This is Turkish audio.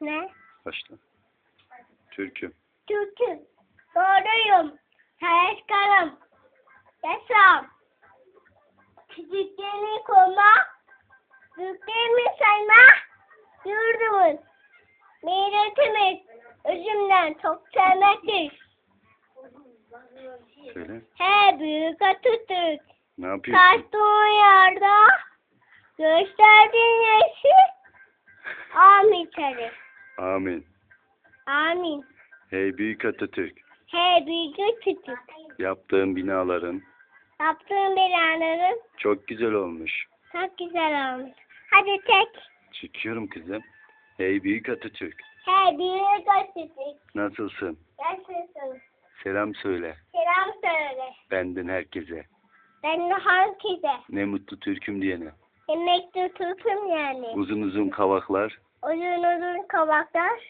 Ne? Başla. Türk'üm. Türk'üm. Doğruyum. Çalışkanım. Yaşam. Küçüklerini koruma. Büyüklerimi sayma. Yurdumuz. Milletimiz. Özümden çok sevmektir. Söyle. He büyük Atatürk. Ne yapıyorsun? Kaçtığın yerde gösterdiğin yeşil. Amin çarı. Amin. Amin. Hey büyük Atatürk. He büyük Atatürk. Yaptığın binaların Yaptığın belanların çok güzel olmuş. çok güzel olmuş. Hadi çek. Çekiyorum kızım. Hey büyük Atatürk. He büyük Atatürk. Nasılsın? Nasılsın? Selam söyle. Selam söyle. Benden herkese. Ben de herkese. Ne mutlu Türk'üm diyene. Emekli Türk'üm yani. Uzun uzun kavaklar. Uzun uzun kabaklar.